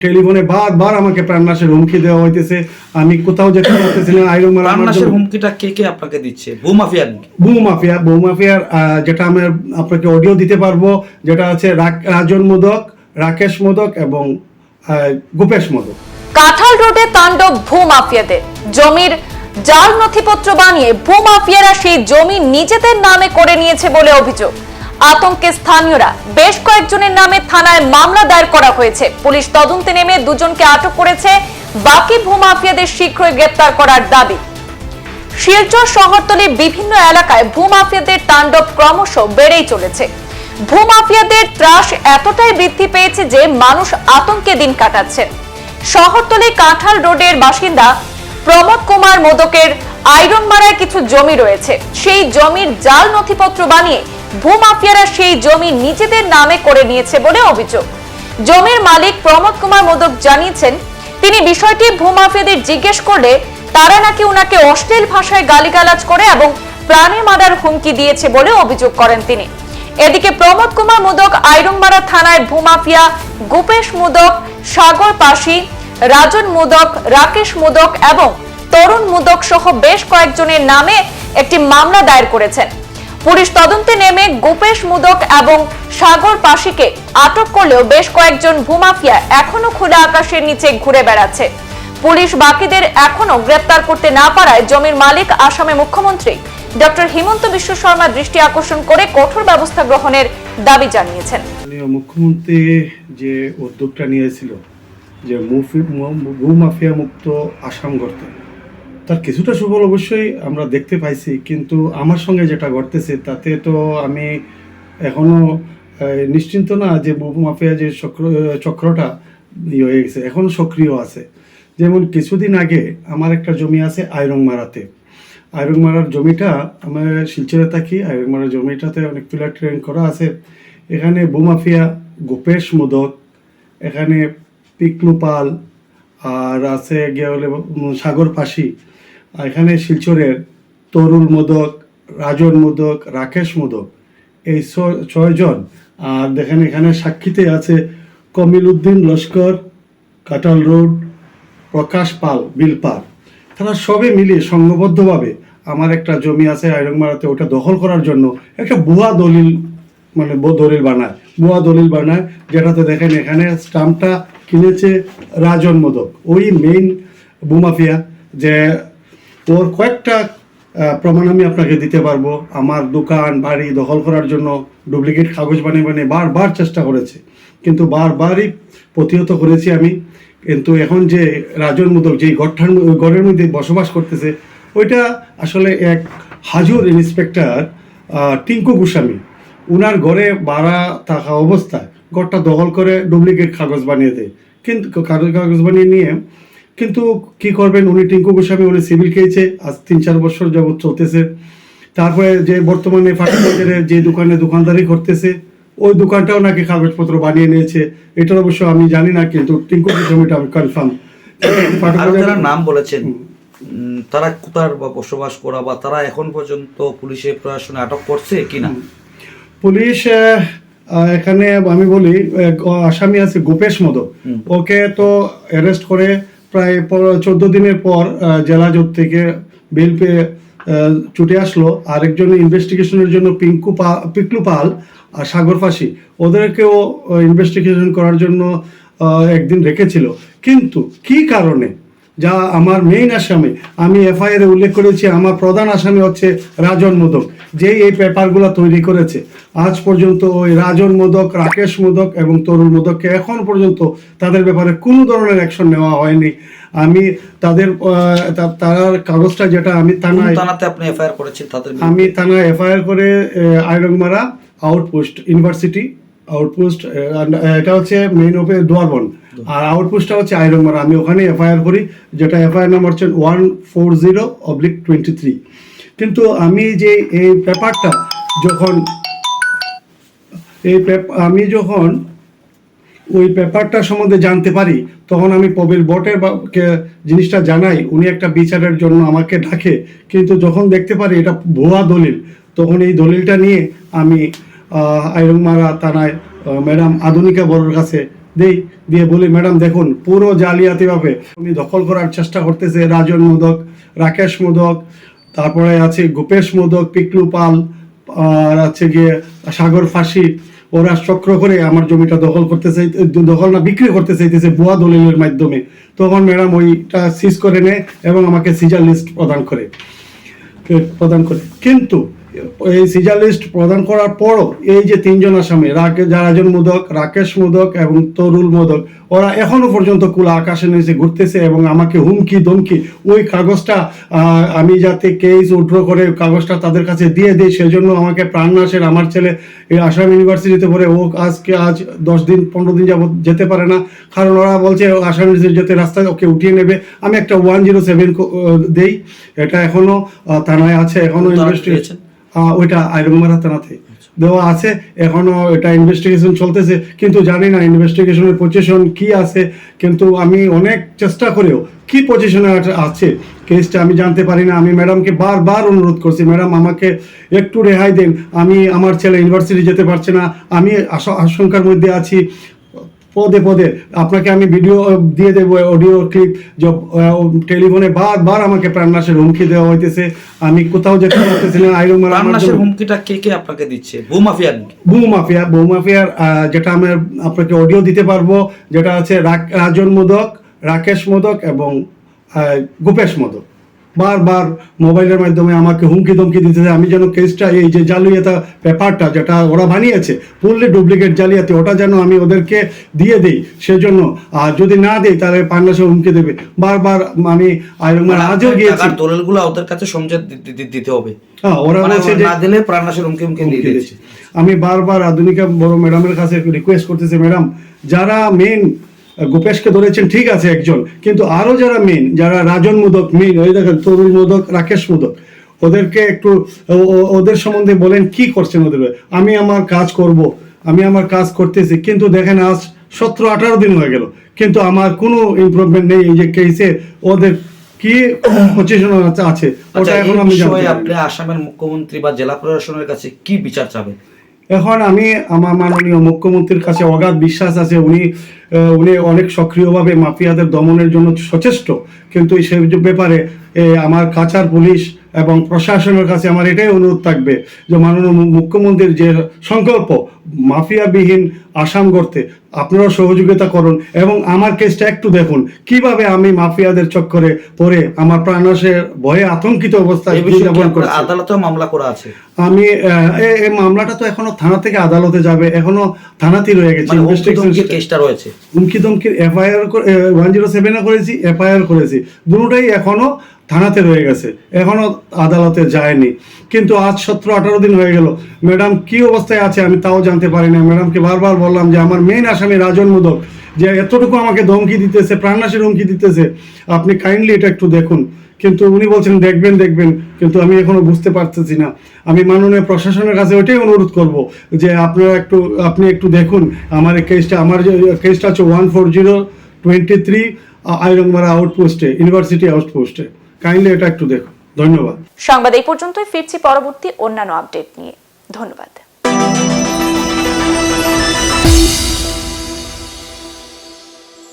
টেলিফোনে বারবার আমাকে প্রাণনাশের হুমকি দেওয়া হইতেছে। আমি কোথাও যেতে পারতেছি না আইরন মারা প্রাণনাশের হুমকিটা কে কে আপনাকে দিচ্ছে? ভূমাফিয়া বউ মাফিয়া বউ মাফিয়ার যেটা আমি আপনাকে অডিও দিতে পারব যেটা আছে রাজন মোদক রাকেশ মোদক এবং আহ, গোপেশ মোদক। কাঁঠাল রোডে তাণ্ডব ভূমাফিয়াদের জমির জাল নথিপত্র বানিয়ে ভূমাফিয়ারা সেই জমি নিজেদের নামে করে নিয়েছে বলে অভিযোগ। আতঙ্কে স্থানীয়রা বেশ কয়েকজনের নামে থানায় মামলা দায়ের করা হয়েছে। পুলিশ তদন্তে নেমে দুজনকে আটক করেছে। বাকি ভূমাফিয়াদের শীঘ্রই গ্রেপ্তার করার দাবি। শিলচর শহরতলির বিভিন্ন এলাকায় ভূমাফিয়াদের তাণ্ডব ক্রমশ বেড়েই চলেছে। ভূমাফিয়াদের ত্রাস এতটাই বৃদ্ধি পেয়েছে যে মানুষ আতঙ্কে দিন কাটাচ্ছে। শহরতলি কাঁঠাল রোডের বাসিন্দা প্রমোদ কুমার মোদকের আয়রন মারায় কিছু জমি রয়েছে। সেই জমির জাল নথিপত্র বানিয়ে ভূমাফিয়ারা সেই জমি নিজেদের নামে করে নিয়েছে বলে অভিযোগ। জমির মালিক প্রমোদ কুমার মোদক জানিয়েছেন, তিনি বিষয়টি ভূমাফিয়াদের জিজ্ঞেস করলে তারা নাকি উনাকে অশ্লীল ভাষায় গালিগালাজ করে এবং প্রাণে মারার হুমকি দিয়েছে বলে অভিযোগ করেন তিনি। এদিকে প্রমোদ কুমার মোদক আইরংমারা থানায় ভূমাফিয়া গোপেশ মোদক, সাগর পাশি, রাজন মোদক, রাকেশ মোদক এবং তরুণ মোদক সহ বেশ কয়েকজনের নামে একটি মামলা দায়ের করেছেন। পুলিশ তদন্তে নেমে গোপেশ মুদক এবং সাগর পাশিকে আটক করলেও বেশ কয়েকজন ভূমাফিয়া এখনও খোলা আকাশের নিচে ঘুরে বেড়াচ্ছে। পুলিশ বাকিদের এখনও গ্রেপ্তার করতে না পারায় জমির মালিক আসামে মুখ্যমন্ত্রী ডক্টর হিমন্ত বিশ্ব শর্মা দৃষ্টি আকর্ষণ করে কঠোর ব্যবস্থা গ্রহণের দাবি জানিয়েছেন। মুখ্যমন্ত্রী যে উদ্যোগটা নিয়েছিল, যে ভূমাফিয়া মুক্ত আসাম গড়তে। তার কিছুটা সুফল অবশ্যই আমরা দেখতে পাইছি কিন্তু আমার সঙ্গে যেটা ঘটতেছে তাতে তো আমি এখনও আহ, নিশ্চিন্ত না যে মাফিয়া যে চক্র চক্রটা ইয়ে হয়ে গেছে এখন সক্রিয় আছে। যেমন কিছুদিন আগে আমার একটা জমি আছে আয়রংমারাতে। আয়রংমারার জমিটা আমার শিলচরে থাকি আয়রংমারার জমিটাতে অনেক পিলার ট্রেন করা আছে। এখানে বোমাফিয়া গোপেশ মোদক এখানে পিকলু পাল আর আছে গিয়ে হলে সাগর পাশি আর এখানে শিলচরের তরুল মোদক, রাজন মোদক, রাকেশ মোদক, এই ছয়জন আর দেখেন এখানে সাক্ষীতে আছে কমিল উদ্দিন লস্কর, কাটাল রোড, প্রকাশ পাল বিলপাল তারা সবে মিলে সংঘবদ্ধভাবে আমার একটা জমি আছে আইরংমারাতে, ওটা দখল করার জন্য একটা ভুয়া দলিল মানে দলিল বানায়। বুয়া দলিল বানায়, যেটাতে দেখেন এখানে স্টাম্পটা কিনেছে রাজন মোদক, ওই মেইন বুমাফিয়া যে ওর কয়েকটা প্রমাণ আমি আপনাকে দিতে পারব। আমার দোকান, বাড়ি দখল করার জন্য ডুপ্লিকেট কাগজ বানিয়ে বানিয়ে বারবার চেষ্টা করেছে। কিন্তু বারবারই প্রতিহত করেছি আমি। কিন্তু এখন যে রাজন মোদক, যেই গঠন, গড়ের মধ্যে বসবাস করতেছে, ওইটা আসলে এক হাজুর ইন্সপেক্টর টিঙ্কু গোস্বামী। উনার ঘরে ভাড়া থাকা অবস্থায় ঘরটা দখল করে ডুপ্লিকেট কাগজ বানিয়ে দেয়। কিন্তু কাগজ কাগজ বানিয়ে নিয়ে কিন্তু কি করবেন? উনি টিঙ্কু গোস্বামী উনি সিভিল খেয়েছে। আজ তিন চার বছর যাবত চলতেছে। তারপরে যে বর্তমানে ফার্টিলাইজারে যে দোকানে দোকানদারি করতেছে ওই দোকানটাও নাকি কাগজপত্র বানিয়ে নিয়েছে। এটার অবশ্য আমি জানি না কিন্তু টিঙ্কু গোস্বামীটা আমি কনফার্ম যারা নাম বলেছেন তারা কোথার বা বসবাস করা বা তারা এখন পর্যন্ত পুলিশের প্রশাসনে আটক করছে কিনা পুলিশ এখানে আমি বলি আসামি আছে গোপেশ মোদক। ওকে তো অ্যারেস্ট করে প্রায় চোদ্দ দিনের পর জেলা জোট থেকে বেল পেয়ে ছুটে আসলো। আরেকজন ইনভেস্টিগেশনের জন্য পিঙ্কু পা, পিকলু পাল আর সাগর ফাঁসি। ওদেরকেও ইনভেস্টিগেশন করার জন্য একদিন রেখেছিল। কিন্তু কি কারণে যা আমার মেইন আসামি। আমি এফআইআর উল্লেখ করেছি আমার প্রধান আসামি হচ্ছে রাজন মোদক যেই এই পেপারগুলো তৈরি করেছে। আজ পর্যন্ত ওই রাজন মোদক রাকেশ মোদক এবং তরুণ মোদককে এখন পর্যন্ত তাদের ব্যাপারে কোনো ধরনের অ্যাকশন নেওয়া হয়নি। আমি তাদের তার কাগজটা যেটা আমি থানায় থানাতে আপনি এফআইআর করেছেন তাদের? আমি থানায় এফআইআর করে আয়রংমারা আউটপোস্ট ইউনিভার্সিটি আউটপোস্ট এটা হচ্ছে মেইন ওপে দোয়ারবন। আর আউটপোস্টটা হচ্ছে আয়রংমারা আমি ওখানে এফআইআর করি, যেটা এফআইআর নাম্বার হচ্ছে one four zero oblique twenty three কিন্তু আমি যে এই পেপারটা যখন, এই আমি যখন ওই পেপারটা সম্বন্ধে জানতে পারি, তখন আমি প্রবীর বটের বা- জিনিসটা জানাই, উনি একটা বিচারের জন্য আমাকে ডাকে। কিন্তু যখন দেখতে পারি এটা ভুয়া দলিল, তখন এই দলিলটা নিয়ে আমি আইরংমারা থানায় ম্যাডাম আধুনিকা বড়োর কাছে দেই, দিয়ে বলি, ম্যাডাম, দেখুন, পুরো জালিয়াতিভাবে উনি দখল করার চেষ্টা করতেছে, রাজন মোদক, রাকেশ মোদক, তারপরে আছে গোপেশ মোদক, পিকলু পাল, আর আছে গিয়ে সাগর ফাঁসি। ওরা চক্র করে আমার জমিটা দখল করতে চাই দখল না, বিক্রি করতে চাইতেছে ভুয়া দলিলের মাধ্যমে। তখন ম্যাডাম ওইটা সিজ করে নেয় এবং আমাকে সিজার লিস্ট প্রদান করে। প্রদান করে। কিন্তু এই সিজার লিস্ট প্রদান করার পরও এই যে তিনজন আসামি রাজন মোদক রাকেশ মোদক এবং তরুল মোদক ওরা এখনও পর্যন্ত কুলা আকাশে নিচে ঘুরতেছে এবং আমাকে হুমকি ধমকি ওই কাগজটা আমি যাতে কেস উড্র করে কাগজটা তাদের কাছে দিয়ে দিই সেজন্য আমাকে প্রাণ প্রাণনাশের আমার ছেলে এই আসাম ইউনিভার্সিটিতে পড়ে ও আজকে আজ দশ দিন পনেরো দিন যাবত যেতে পারে না কারণ ওরা বলছে আসাম ইউনিভার্সিটি যেতে রাস্তায় ওকে উঠিয়ে নেবে আমি একটা ওয়ান জিরো সেভেন দেই এটা এখনও আহ, থানায় আছে এখনও ইনভেস্টিগেশন? ওইটা আইরংমারা থানাতে। দেওয়া আছে, এখনও এটা ইনভেস্টিগেশন চলতেছে, কিন্তু জানি না ইনভেস্টিগেশনের পজিশন কি আছে, কিন্তু আমি অনেক চেষ্টা করেও কি পজিশনে আছে কেসটা আমি জানতে পারি না। আমি ম্যাডামকে বারবার অনুরোধ করছি ম্যাডাম আমাকে একটু রেহাই দেন। আমি আমার ছেলে ইউনিভার্সিটি যেতে পারছে না, আমি আশঙ্কার মধ্যে আছি। পদে পদে। আপনাকে আমি ভিডিও দিয়ে দেবো অডিও ক্লিপ টেলিফোনে বারবার আমাকে প্রাণনাশের হুমকি দেওয়া হইতেছে। আমি কোথাও যেতে পারতেছি না আইরন প্রাণনাশের হুমকিটা কে কে আপনাকে দিচ্ছে? ভূমাফিয়া বউ মাফিয়া বউ মাফিয়ার যেটা আমি আপনাকে অডিও দিতে পারব যেটা আছে রাজন মোদক রাকেশ মোদক এবং গোপেশ মোদক। বারবার মোবাইলের মাধ্যমে আমাকে হুমকি ধমকি দিতেছে আমি যেন কেসটা এই যে জালিয়াতা পেপারটা যেটা ওরা বানিয়েছে ফুললি ডুপ্লিকেট জালিয়াতি ওটা যেন আমি ওদেরকে দিয়ে দিই সেজন্য। আর যদি না দিই তাহলে পান্নাসে হুমকি দেবে। বারবার আমি আইরমান আজও গিয়েছি। দলিলগুলো ওদের কাছে সমঝে দি- দি- দি- দিতে হবে। হ্যাঁ ওরা মানে বলছে যে না দিলে প্রাণনাশের হুমকি হুমকি দিয়ে হুমকি দিচ্ছে। দিচ্ছে। আমি বারবার আধুনিকা বড় ম্যাডামের কাছে রিকোয়েস্ট করতেছি ম্যাডাম যারা মেন গোপেশকে ধরেছেন ঠিক আছে একজন কিন্তু আরও যারা মেন যারা রাজন মোদক মেন ওই দেখেন তরুণ মোদক রাকেশ মোদক ওদেরকে একটু ওদের সম্বন্ধে বলেন কি করছেন ওদের? আমি আমার কাজ করব আমি আমার কাজ করতেছি কিন্তু দেখেন আজ সতেরো আঠারো দিন হয়ে গেল কিন্তু আমার কোনো ইমপ্রুভমেন্ট নেই এই যে কেসে ওদের কি পজিশন আছে? আচ্ছা ওটা এখন আমি জানতে বিষয়ে পারি না। আপনি আসামের মুখ্যমন্ত্রী বা জেলা প্রশাসনের কাছে কি বিচার চাবেন? এখন আমি আমার মাননীয় মুখ্যমন্ত্রীর কাছে অগাধ বিশ্বাস আছে। উনি উনি অনেক সক্রিয়ভাবে মাফিয়াদের দমনের জন্য সচেষ্ট। কিন্তু সে ব্যাপারে আমার কাছার পুলিশ এবং প্রশাসনের কাছে আমার এটাই অনুরোধ থাকবে যে মাননীয় মুখ্যমন্ত্রীর যে সংকল্প মাফিয়াবিহীন আসাম গড়তে আপনারা সহযোগিতা করুন এবং আমার কেসটা একটু দেখুন। কীভাবে আমি মাফিয়াদের চক্করে পড়ে আমার প্রাণাসের ভয়ে আতঙ্কিত অবস্থায়। আদালতেও মামলা করা আছে? আমি এই মামলাটা তো এখনও থানা থেকে আদালতে যাবে এখনও থানাতেই রয়ে গেছে মানে কেসটা রয়েছে? হুমকি ধমকির এফআইআর ওয়ান জিরো সেভেনে করেছি এফআইআর করেছি। দুটোটাই এখনও থানাতে রয়ে গেছে এখনও আদালতে যায়নি। কিন্তু আজ সতেরো আঠারো দিন হয়ে গেল। ম্যাডাম কি অবস্থায় আছে আমি তাও জানতে পারি না ম্যাডামকে বারবার বললাম যে, আমার মেন আসামি রাজন মোদক, যে এতটুকু আমাকে ধমকি দিতেছে, প্রাণনাশের হুমকি দিতেছে, আপনি কাইন্ডলি এটা একটু দেখুন। কিন্তু উনি বলছেন, দেখবেন দেখবেন। কিন্তু আমি এখনও বুঝতে পারতেছি না। আমি মাননীয় প্রশাসনের কাছে ওইটাই অনুরোধ করব, যে আপনারা একটু, আপনি একটু দেখুন, আমার এই কেসটা আমার কেসটা আছে one four zero twenty three Irongmara আউটপোস্টে university আউটপোস্টে কাইন্ডলি এটা একটু দেখুন। ধন্যবাদ। সংবাদ এই পর্যন্তই, ফিরছি পরবর্তী অন্যান্য আপডেট নিয়ে। ধন্যবাদ।